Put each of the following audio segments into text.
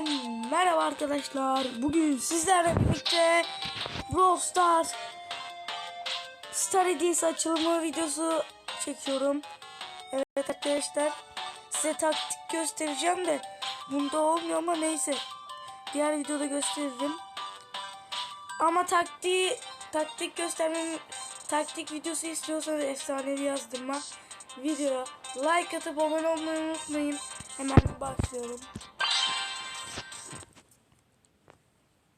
Yeniden merhaba arkadaşlar. Bugün sizlerle birlikte Brawl Stars Star Hediyesi açılımı videosu çekiyorum. Evet arkadaşlar size taktik göstereceğim de bunda olmuyor ama neyse. Diğer videoda gösteririm. Ama taktiği taktik göstermem taktik videosu istiyorsanız efsanevi yazdırma videoya like atıp abone olmayı unutmayın. Hemen başlıyorum.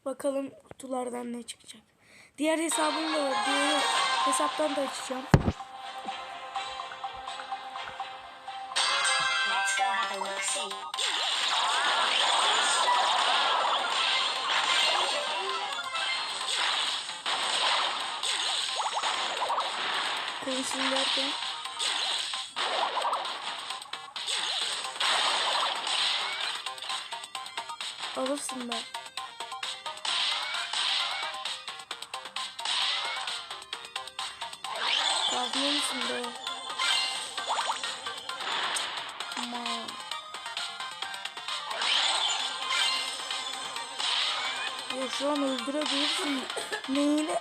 Bakalım kutulardan ne çıkacak. Diğer hesabım da var. Diğer hesaptan da açacağım. Konuşayım derken. Alırsın be. Kalkmıyor musun be? Aman. Ya şu an öldürebilirsin. Neyine?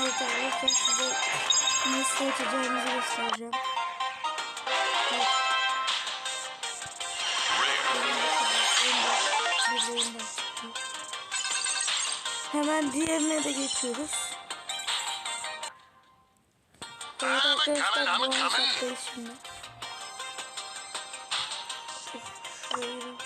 Evet arkadaşlar size nasıl açacağımızı göstereceğim. Evet. Birbirinden çıktı. Hemen diğerine de geçiyoruz. Evet arkadaşlar bu hesaptayız şimdi. Of,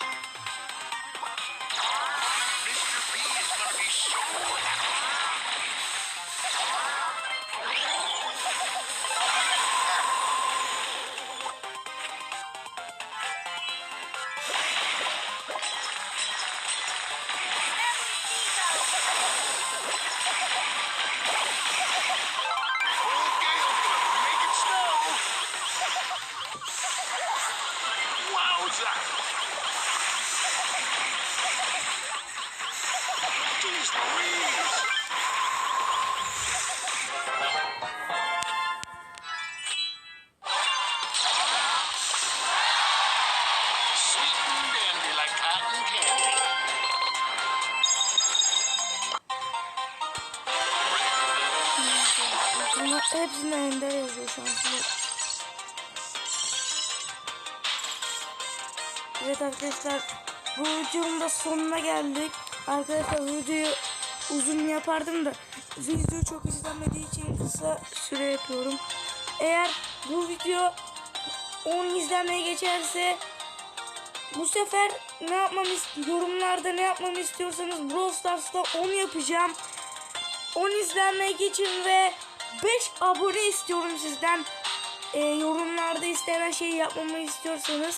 Wowza! Jeez Louise! Sweet and dandy hepsinde ender yazıyor şu. Evet arkadaşlar bu videonun da sonuna geldik. Arkadaşlar videoyu uzun yapardım da video çok izlenmediği için kısa süre yapıyorum. Eğer bu video 10 izlenmeye geçerse bu sefer ne yapmamı yorumlarda ne yapmamı istiyorsanız Brawl Stars'ta 10 yapacağım. 10 izlenmeye geçin ve 5 abone istiyorum sizden. Ee, yorumlarda istenen şeyi yapmamı istiyorsanız.